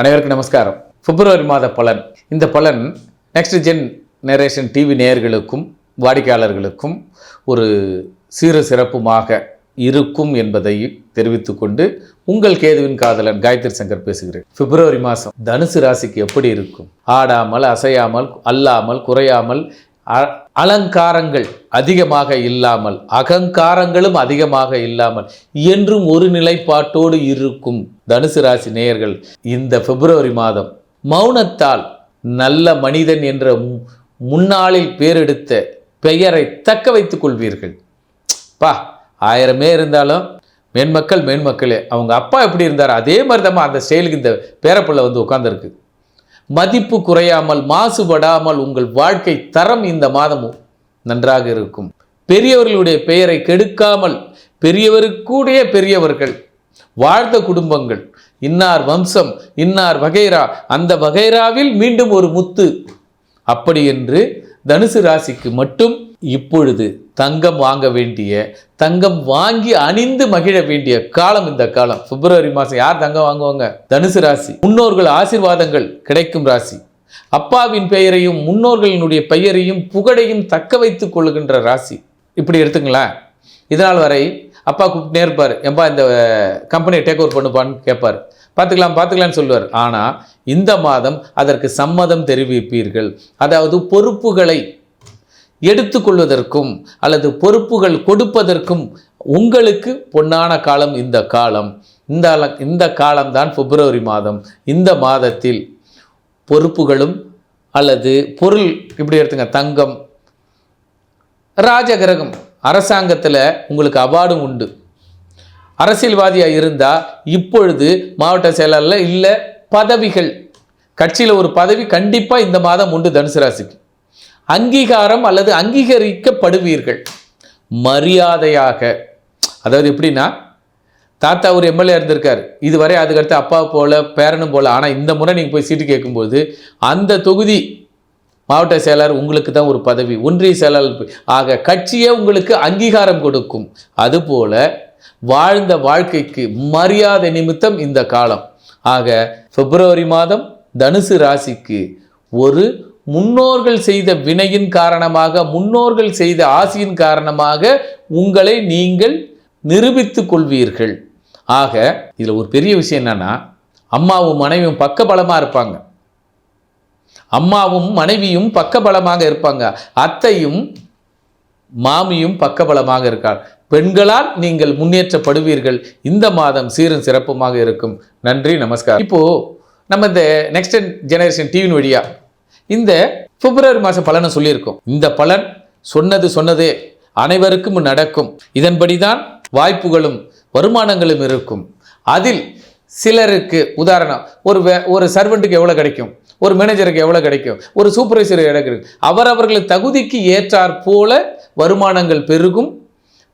அனைவருக்கும் நமஸ்காரம். பிப்ரவரி மாத பலன். இந்த பலன் நெக்ஸ்ட் ஜென் நேரேஷன் டிவி நேயர்களுக்கும் வாடிக்கையாளர்களுக்கும் ஒரு சீர சிறப்புமாக இருக்கும் என்பதை தெரிவித்துக்கொண்டு உங்கள் கேதுவின் காதலன் காயத்ரி சங்கர் பேசுகிறேன். பிப்ரவரி மாதம் தனுசு ராசிக்கு எப்படி இருக்கும்? ஆடாமல் அசையாமல் அல்லாமல் குறையாமல் அலங்காரங்கள் அதிகமாக இல்லாமல் அகங்காரங்களும் அதிகமாக இல்லாமல் என்றும் ஒரு நிலைப்பாட்டோடு இருக்கும் தனுசு ராசி நேயர்கள். இந்த பிப்ரவரி மாதம் மௌனத்தால் நல்ல மனிதன் என்ற மு- முன்னாளில் பேரெடுத்த பெயரை தக்க வைத்துக் கொள்வீர்கள். பா ஆயிரமே இருந்தாலும் மேன்மக்கள் மேன்மக்களே அவங்க அப்பா எப்படி இருந்தார் அதே மாதிரி தான் அந்த ஸ்டைலுக்கு இந்த பேரப்பிள்ளை வந்து உட்காந்துருக்கு மதிப்பு குறையாமல் மாசுபடாமல் உங்கள் வாழ்க்கை தரம் இந்த மாதமும் நன்றாக இருக்கும். பெரியவர்களுடைய பெயரை கெடுக்காமல் பெரியவருக்குடைய பெரியவர்கள் வாழ்ந்த குடும்பங்கள் இன்னார் வம்சம் இன்னார் வகைரா அந்த வகைராவில் மீண்டும் ஒரு முத்து. அப்படி என்று தனுசு ராசிக்கு மட்டும் இப்பொழுது தங்கம் வாங்க வேண்டிய தங்கம் வாங்கி அணிந்து மகிழ வேண்டிய காலம் இந்த காலம். பிப்ரவரி மாதம் யார் தங்கம் வாங்குவாங்க? தனுசு ராசி. முன்னோர்கள் ஆசிர்வாதங்கள் கிடைக்கும் ராசி. அப்பாவின் பெயரையும் முன்னோர்களினுடைய பெயரையும் புகழையும் தக்க வைத்துக் கொள்ளுகின்ற ராசி. இப்படி எடுத்துங்களேன் இதனால் வரை அப்பா கூப்பிட்டு இருப்பார். எம்பா இந்த கம்பெனியை டேக் ஓவர் பண்ணுப்பான்னு கேட்பார். பார்த்துக்கலாம் பார்த்துக்கலாம்னு சொல்லுவார். ஆனால் இந்த மாதம் அதற்கு சம்மதம் தெரிவிப்பீர்கள். அதாவது பொறுப்புகளை எடுத்துக்கொள்வதற்கும் அல்லது பொறுப்புகள் கொடுப்பதற்கும் உங்களுக்கு பொன்னான காலம் இந்த காலம். இந்த இந்த காலம்தான் பிப்ரவரி மாதம். இந்த மாதத்தில் பொறுப்புகளும் அல்லது பொருள் இப்படி எடுத்துங்க தங்கம் ராஜகிரகம் அரசாங்கத்தில் உங்களுக்கு அவார்டும் உண்டு. அரசியல்வாதியாக இருந்தால் இப்பொழுது மாவட்ட செயலாளர் இல்லை பதவிகள். கட்சியில் ஒரு பதவி கண்டிப்பாக இந்த மாதம் உண்டு தனுசு ராசிக்கு. அங்கீகாரம் அல்லது அங்கீகரிக்கப்படுவீர்கள். மரியாதையாக. அதாவது எப்படின்னா தாத்தா ஒரு எம்எல்ஏ இருந்திருக்கார். இதுவரை அதுக்கடுத்து அப்பா போல பேரனும் போல ஆனால் இந்த முறை நீங்கள் போய் சீட்டு கேட்கும்போது அந்த தொகுதி மாவட்ட செயலாளர் உங்களுக்கு தான் ஒரு பதவி ஒன்றிய செயலாளர் ஆக கட்சியே உங்களுக்கு அங்கீகாரம் கொடுக்கும். அதுபோல வாழ்ந்த வாழ்க்கைக்கு மரியாதை நிமித்தம் இந்த காலம். ஆக பிப்ரவரி மாதம் தனுசு ராசிக்கு ஒரு முன்னோர்கள் செய்த வினையின் காரணமாக முன்னோர்கள் செய்த ஆசியின் காரணமாக உங்களை நீங்கள் நிரூபித்து கொள்வீர்கள். ஆக இதில் ஒரு பெரிய விஷயம் என்னன்னா அம்மாவும் மனைவியும் பக்க பலமாக இருப்பாங்க. அம்மாவும் மனைவியும் பக்க பலமாக இருப்பாங்க. அத்தையும் மாமியும் பக்கபலமாக இருக்கார் பெண்களால் நீங்கள் முன்னேற்றப்படுவீர்கள். இந்த மாதம் சீரும் சிறப்புமாக இருக்கும். நன்றி நமஸ்காரம். இப்போ நம்ம இந்த நெக்ஸ்ட் ஜெனரேஷன் டிவின் வழியா இந்த பிப்ரவரி மாதம் பலனை சொல்லியிருக்கோம். இந்த பலன் சொன்னது சொன்னதே அனைவருக்கும் நடக்கும். இதன்படிதான் வாய்ப்புகளும் வருமானங்களும் இருக்கும். அதில் சிலருக்கு உதாரணம் ஒரு ஒரு சர்வெண்ட்டுக்கு எவ்வளோ கிடைக்கும்? ஒரு மேனேஜருக்கு எவ்வளோ கிடைக்கும்? ஒரு சூப்பர்வைசர் எவ்வளோ கிடைக்கும்? அவரவர்கள் தகுதிக்கு ஏற்றாற் போல வருமானங்கள் பெருகும்.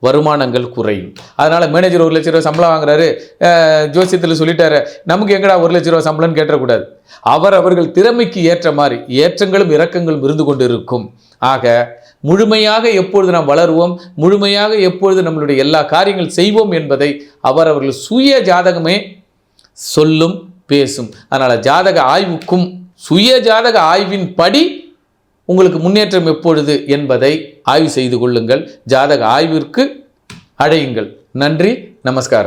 வருமானங்கள் குறையும். அதனால் மேனேஜர் ஒரு லட்ச ரூபா சம்பளம் வாங்குறாரு. ஜோசியத்தில் சொல்லிட்டாரு நமக்கு எங்கடா ஒரு லட்ச ரூபா சம்பளம்னு கேட்டக்கூடாது அவர் அவர்கள் திறமைக்கு ஏற்ற மாதிரி ஏற்றங்களும் இறக்கங்களும் இருந்து கொண்டு இருக்கும் ஆக முழுமையாக எப்பொழுது நாம் வளருவோம் முழுமையாக எப்பொழுது நம்மளுடைய எல்லா காரியங்கள் செய்வோம் என்பதை அவர் அவர்கள் சுய ஜாதகமே சொல்லும் பேசும். அதனால் ஜாதக ஆய்வுக்கும் சுய ஜாதக ஆய்வின் படி உங்களுக்கு முன்னேற்றம் எப்பொழுது என்பதை ஆய்வு செய்து கொள்ளுங்கள். ஜாதக ஆய்விற்கு அழையுங்கள் நன்றி நமஸ்காரம்.